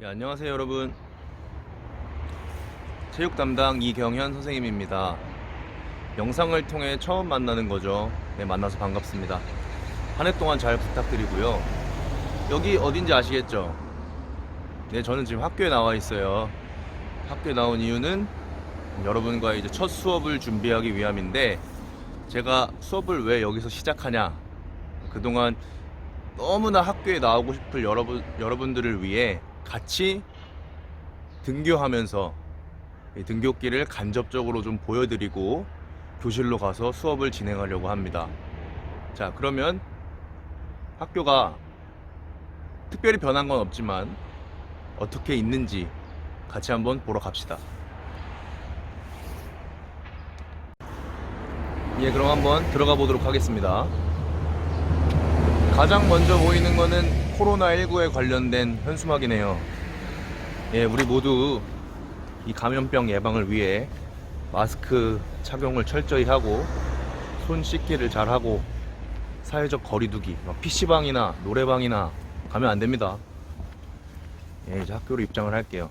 예, 안녕하세요 여러분. 체육 담당 이경현 선생님입니다. 영상을 통해 처음 만나는 거죠. 네, 만나서 반갑습니다. 한 해 동안 잘 부탁드리고요. 여기 어딘지 아시겠죠? 네 저는 지금 학교에 나와 있어요. 학교에 나온 이유는 여러분과 이제 첫 수업을 준비하기 위함인데 제가 수업을 왜 여기서 시작하냐? 그동안 너무나 학교에 나오고 싶을 여러분, 여러분들을 위해 같이 등교하면서 이 등교길을 간접적으로 좀 보여드리고 교실로 가서 수업을 진행하려고 합니다. 자, 그러면 학교가 특별히 변한 건 없지만 어떻게 있는지 같이 한번 보러 갑시다. 예, 그럼 한번 들어가 보도록 하겠습니다. 가장 먼저 보이는 거는 코로나19에 관련된 현수막이네요. 예, 우리 모두 이 감염병 예방을 위해 마스크 착용을 철저히 하고 손 씻기를 잘 하고 사회적 거리두기, 막 PC방이나 노래방이나 가면 안 됩니다. 예, 이제 학교로 입장을 할게요.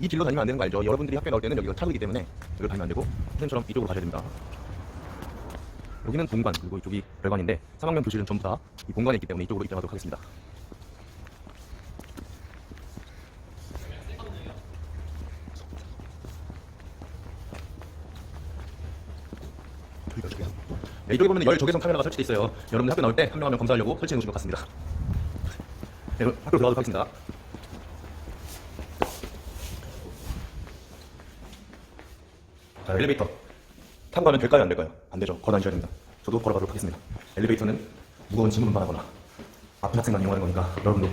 이 길로 다니면 안 되는 거 알죠? 여러분들이 학교에 나올 때는 여기가 차로이기 때문에 여기로 다니면 안 되고 선생님처럼 이쪽으로 가셔야 됩니다. 여기는 본관 그리고 이쪽이 별관인데 3학년 교실은 전부 다 이 본관에 있기 때문에 이쪽으로 입장하도록 하겠습니다. 네, 이쪽에 보면 열 적외선 카메라가 설치되어 있어요. 여러분들 학교 나올 때 한 명 한 명 검사하려고 설치해 놓으신 것 같습니다. 네, 학교로 들어가도록 하겠습니다. 자, 엘리베이터. 가면 될까요? 안 될까요? 안 되죠. 걸어 다니셔야 됩니다. 저도 걸어가도록 하겠습니다. 엘리베이터는 무거운 짐을 운반하거나 아픈 학생만 이용하는 거니까 여러분도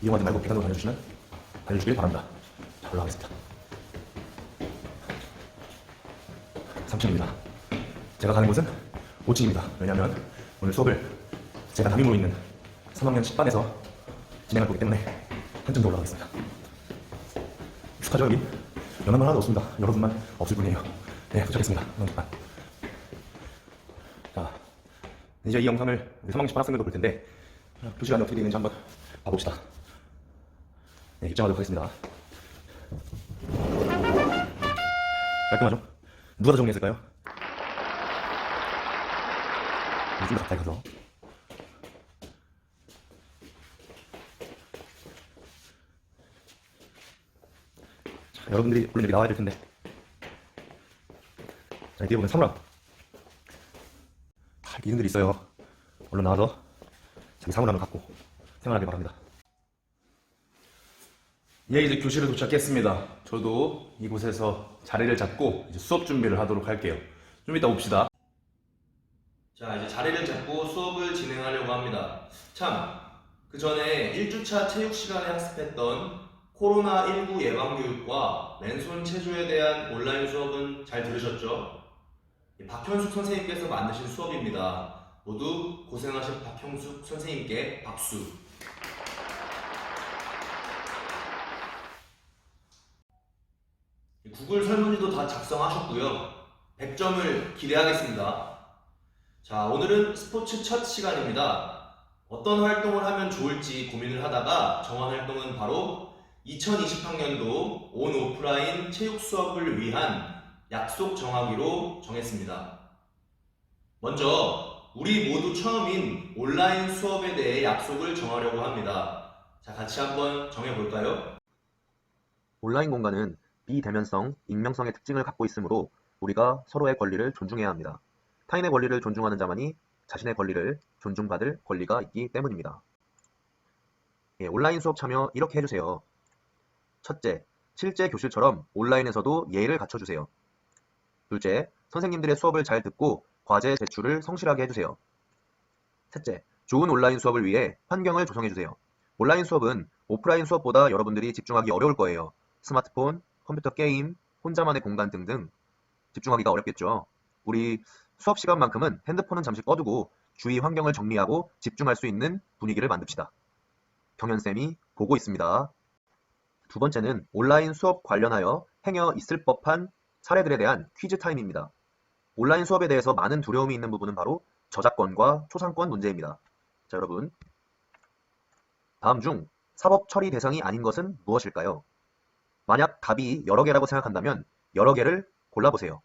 이용하지 말고 계단으로 다녀주시면 다녀주길 바랍니다. 자, 올라가겠습니다. 3층입니다. 제가 가는 곳은 5층입니다. 왜냐하면 오늘 수업을 제가 담임으로 있는 3학년 10반에서 진행할 거기 때문에 한층 더 올라가겠습니다. 익숙하죠 여기? 연합만 하나도 없습니다. 여러분만 없을 뿐이에요. 네, 도착했습니다. 연합반. 자, 이제 이 영상을 우리 3학년 10반 학생들도 볼 텐데 교실 안에 어떻게 되어 있는지 한번 봐봅시다. 네, 입장하도록 하겠습니다. 깔끔하죠? 누가 더 정리했을까요? 요즘 가까이 가서 자, 여러분들이 얼른 여기 나와야 될 텐데 자, 뒤에 보면 사물함 다 기능들이 있어요 얼른 나와서 자기 사물함을 갖고 생활하길 바랍니다 예, 이제 교실에 도착했습니다. 저도 이곳에서 자리를 잡고 이제 수업 준비를 하도록 할게요. 좀 이따 봅시다. 자, 이제 자리를 잡고 수업을 진행하려고 합니다. 참, 그 전에 1주차 체육 시간에 학습했던 코로나19 예방교육과 맨손 체조에 대한 온라인 수업은 잘 들으셨죠? 이 박현숙 선생님께서 만드신 수업입니다. 모두 고생하신 박형숙 선생님께 박수. 구글 설문지도 다 작성하셨고요. 100점을 기대하겠습니다. 자, 오늘은 스포츠 첫 시간입니다. 어떤 활동을 하면 좋을지 고민을 하다가 정한 활동은 바로 2020학년도 온 오프라인 체육 수업을 위한 약속 정하기로 정했습니다. 먼저 우리 모두 처음인 온라인 수업에 대해 약속을 정하려고 합니다. 자, 같이 한번 정해볼까요? 온라인 공간은 비대면성, 익명성의 특징을 갖고 있으므로 우리가 서로의 권리를 존중해야 합니다. 타인의 권리를 존중하는 자만이 자신의 권리를 존중받을 권리가 있기 때문입니다. 예, 온라인 수업 참여 이렇게 해주세요. 첫째, 실제 교실처럼 온라인에서도 예의를 갖춰주세요. 둘째, 선생님들의 수업을 잘 듣고 과제 제출을 성실하게 해주세요. 셋째, 좋은 온라인 수업을 위해 환경을 조성해주세요. 온라인 수업은 오프라인 수업보다 여러분들이 집중하기 어려울 거예요. 스마트폰, 컴퓨터 게임, 혼자만의 공간 등등 집중하기가 어렵겠죠. 우리 수업 시간만큼은 핸드폰은 잠시 꺼두고 주위 환경을 정리하고 집중할 수 있는 분위기를 만듭시다. 경현쌤이 보고 있습니다. 두 번째는 온라인 수업 관련하여 행여 있을 법한 사례들에 대한 퀴즈 타임입니다. 온라인 수업에 대해서 많은 두려움이 있는 부분은 바로 저작권과 초상권 문제입니다. 자, 여러분. 다음 중 사법 처리 대상이 아닌 것은 무엇일까요? 만약 답이 여러 개라고 생각한다면 여러 개를 골라보세요.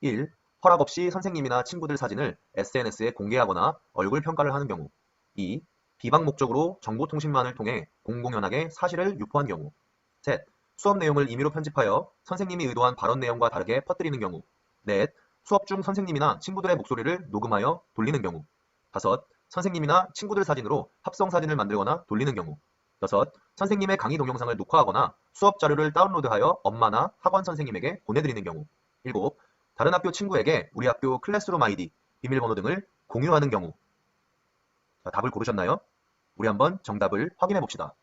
1. 허락 없이 선생님이나 친구들 사진을 SNS에 공개하거나 얼굴 평가를 하는 경우 2. 비방 목적으로 정보통신망을 통해 공공연하게 사실을 유포한 경우 셋. 수업 내용을 임의로 편집하여 선생님이 의도한 발언 내용과 다르게 퍼뜨리는 경우 넷. 수업 중 선생님이나 친구들의 목소리를 녹음하여 돌리는 경우 다섯. 선생님이나 친구들 사진으로 합성 사진을 만들거나 돌리는 경우 여섯. 선생님의 강의 동영상을 녹화하거나 수업 자료를 다운로드하여 엄마나 학원 선생님에게 보내드리는 경우 일곱. 다른 학교 친구에게 우리 학교 클래스룸 아이디, 비밀번호 등을 공유하는 경우 자, 답을 고르셨나요? 우리 한번 정답을 확인해 봅시다.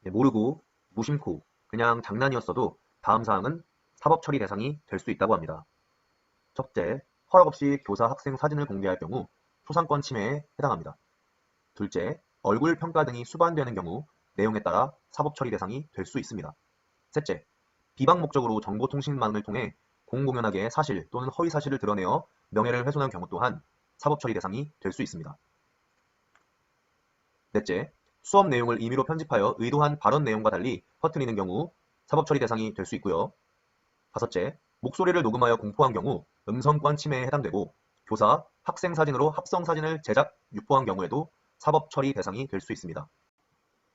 네, 모르고 무심코 그냥 장난이었어도 다음 사항은 사법 처리 대상이 될 수 있다고 합니다. 첫째, 허락 없이 교사 학생 사진을 공개할 경우 초상권 침해에 해당합니다. 둘째, 얼굴 평가 등이 수반되는 경우 내용에 따라 사법 처리 대상이 될 수 있습니다. 셋째, 비방 목적으로 정보통신망을 통해 공공연하게 사실 또는 허위 사실을 드러내어 명예를 훼손한 경우 또한 사법 처리 대상이 될 수 있습니다. 넷째, 수업 내용을 임의로 편집하여 의도한 발언 내용과 달리 퍼뜨리는 경우 사법 처리 대상이 될 수 있고요. 다섯째, 목소리를 녹음하여 공포한 경우 음성권 침해에 해당되고 교사, 학생 사진으로 합성 사진을 제작, 유포한 경우에도 사법 처리 대상이 될 수 있습니다.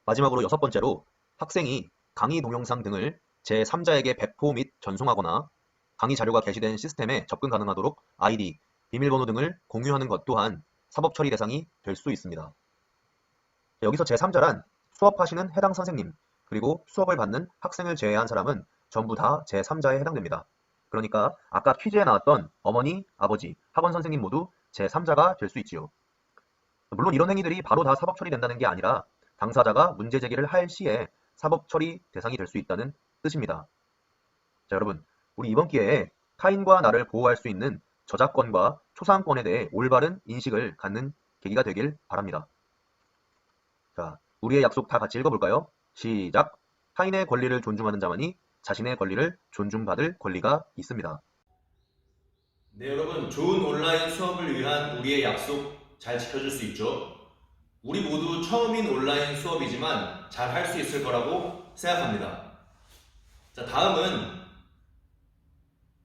마지막으로 여섯 번째로 학생이 강의 동영상 등을 제3자에게 배포 및 전송하거나 강의 자료가 게시된 시스템에 접근 가능하도록 아이디, 비밀번호 등을 공유하는 것 또한 사법 처리 대상이 될 수 있습니다. 여기서 제3자란 수업하시는 해당 선생님, 그리고 수업을 받는 학생을 제외한 사람은 전부 다 제3자에 해당됩니다. 그러니까 아까 퀴즈에 나왔던 어머니, 아버지, 학원 선생님 모두 제3자가 될 수 있지요. 물론 이런 행위들이 바로 다 사법 처리된다는 게 아니라 당사자가 문제 제기를 할 시에 사법 처리 대상이 될 수 있다는 뜻입니다. 자, 여러분, 우리 이번 기회에 타인과 나를 보호할 수 있는 저작권과 초상권에 대해 올바른 인식을 갖는 계기가 되길 바랍니다. 자, 우리의 약속 다 같이 읽어볼까요? 시작. 타인의 권리를 존중하는 자만이 자신의 권리를 존중받을 권리가 있습니다. 네, 여러분, 좋은 온라인 수업을 위한 우리의 약속 잘 지켜줄 수 있죠? 우리 모두 처음인 온라인 수업이지만 잘 할 수 있을 거라고 생각합니다. 자, 다음은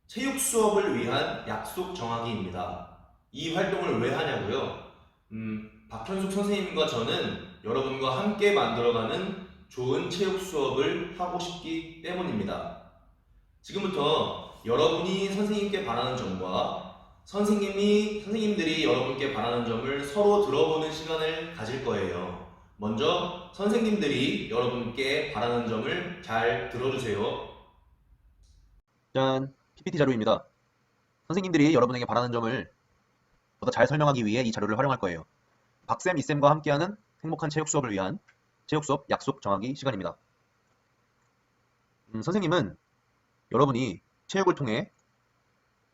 체육 수업을 위한 약속 정하기입니다. 이 활동을 왜 하냐고요? 음, 박현숙 선생님과 저는 여러분과 함께 만들어가는 좋은 체육 수업을 하고 싶기 때문입니다. 지금부터 여러분이 선생님께 바라는 점과 선생님이 선생님들이 여러분께 바라는 점을 서로 들어보는 시간을 가질 거예요. 먼저 선생님들이 여러분께 바라는 점을 잘 들어주세요. 짠, PPT 자료입니다. 선생님들이 여러분에게 바라는 점을 보다 잘 설명하기 위해 이 자료를 활용할 거예요. 박쌤, 이쌤과 함께하는 행복한 체육 수업을 위한 체육 수업 약속 정하기 시간입니다. 음, 선생님은 여러분이 체육을 통해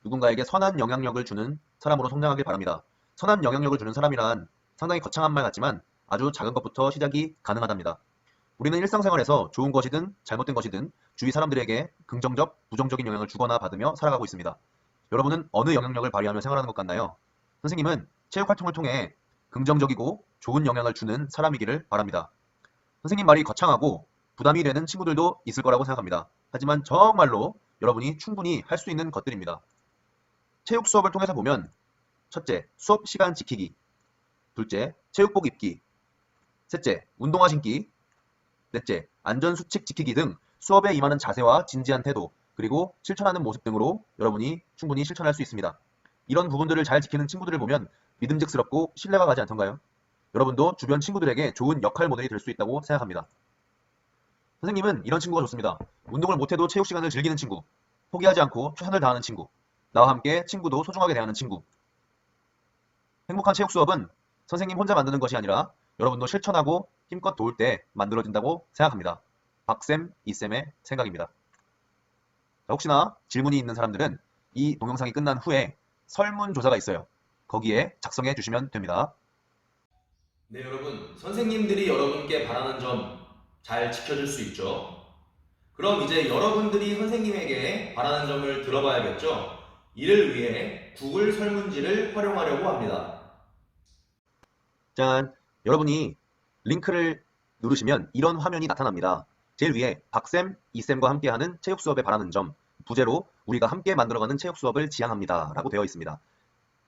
누군가에게 선한 영향력을 주는 사람으로 성장하길 바랍니다. 선한 영향력을 주는 사람이란 상당히 거창한 말 같지만 아주 작은 것부터 시작이 가능하답니다. 우리는 일상생활에서 좋은 것이든 잘못된 것이든 주위 사람들에게 긍정적, 부정적인 영향을 주거나 받으며 살아가고 있습니다. 여러분은 어느 영향력을 발휘하며 생활하는 것 같나요? 선생님은 체육 활동을 통해 긍정적이고 좋은 영향을 주는 사람이기를 바랍니다. 선생님 말이 거창하고 부담이 되는 친구들도 있을 거라고 생각합니다. 하지만 정말로 여러분이 충분히 할 수 있는 것들입니다. 체육 수업을 통해서 보면 첫째, 수업 시간 지키기 둘째, 체육복 입기 셋째, 운동화 신기 넷째, 안전수칙 지키기 등 수업에 임하는 자세와 진지한 태도 그리고 실천하는 모습 등으로 여러분이 충분히 실천할 수 있습니다. 이런 부분들을 잘 지키는 친구들을 보면 믿음직스럽고 신뢰가 가지 않던가요? 여러분도 주변 친구들에게 좋은 역할 모델이 될 수 있다고 생각합니다. 선생님은 이런 친구가 좋습니다. 운동을 못해도 체육 시간을 즐기는 친구, 포기하지 않고 최선을 다하는 친구, 나와 함께 친구도 소중하게 대하는 친구. 행복한 체육 수업은 선생님 혼자 만드는 것이 아니라 여러분도 실천하고 힘껏 도울 때 만들어진다고 생각합니다. 박쌤, 이쌤의 생각입니다. 자, 혹시나 질문이 있는 사람들은 이 동영상이 끝난 후에 설문조사가 있어요. 거기에 작성해 주시면 됩니다. 네, 여러분. 선생님들이 여러분께 바라는 점 잘 지켜줄 수 있죠? 그럼 이제 여러분들이 선생님에게 바라는 점을 들어봐야겠죠? 이를 위해 구글 설문지를 활용하려고 합니다. 짠! 여러분이 링크를 누르시면 이런 화면이 나타납니다. 제일 위에 박쌤, 이쌤과 함께하는 체육 수업에 바라는 점, 부제로 우리가 함께 만들어가는 체육 수업을 지향합니다. 라고 되어 있습니다.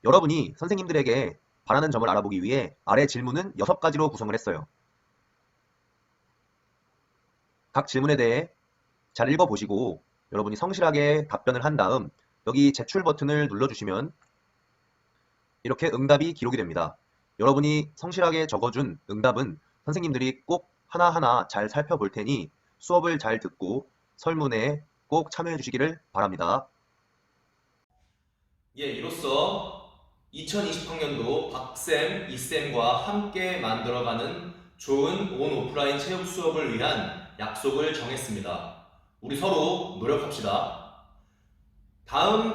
여러분이 선생님들에게 바라는 점을 알아보기 위해 아래 질문은 6가지로 구성을 했어요. 각 질문에 대해 잘 읽어보시고 여러분이 성실하게 답변을 한 다음 여기 제출 버튼을 눌러주시면 이렇게 응답이 기록이 됩니다. 여러분이 성실하게 적어준 응답은 선생님들이 꼭 하나하나 잘 살펴볼 테니 수업을 잘 듣고 설문에 꼭 참여해 주시기를 바랍니다. 예, 이로써 2020학년도 박쌤, 이쌤과 함께 만들어가는 좋은 온 오프라인 체육 수업을 위한 약속을 정했습니다. 우리 서로 노력합시다. 다음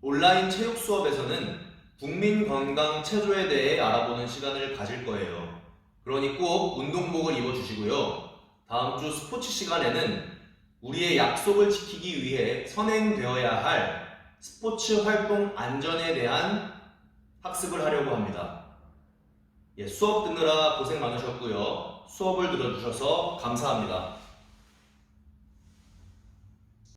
온라인 체육 수업에서는 국민 건강 체조에 대해 알아보는 시간을 가질 거예요. 그러니 꼭 운동복을 입어주시고요. 다음 주 스포츠 시간에는 우리의 약속을 지키기 위해 선행되어야 할 스포츠 활동 안전에 대한 학습을 하려고 합니다. 예, 수업 듣느라 고생 많으셨고요. 수업을 들어주셔서 감사합니다.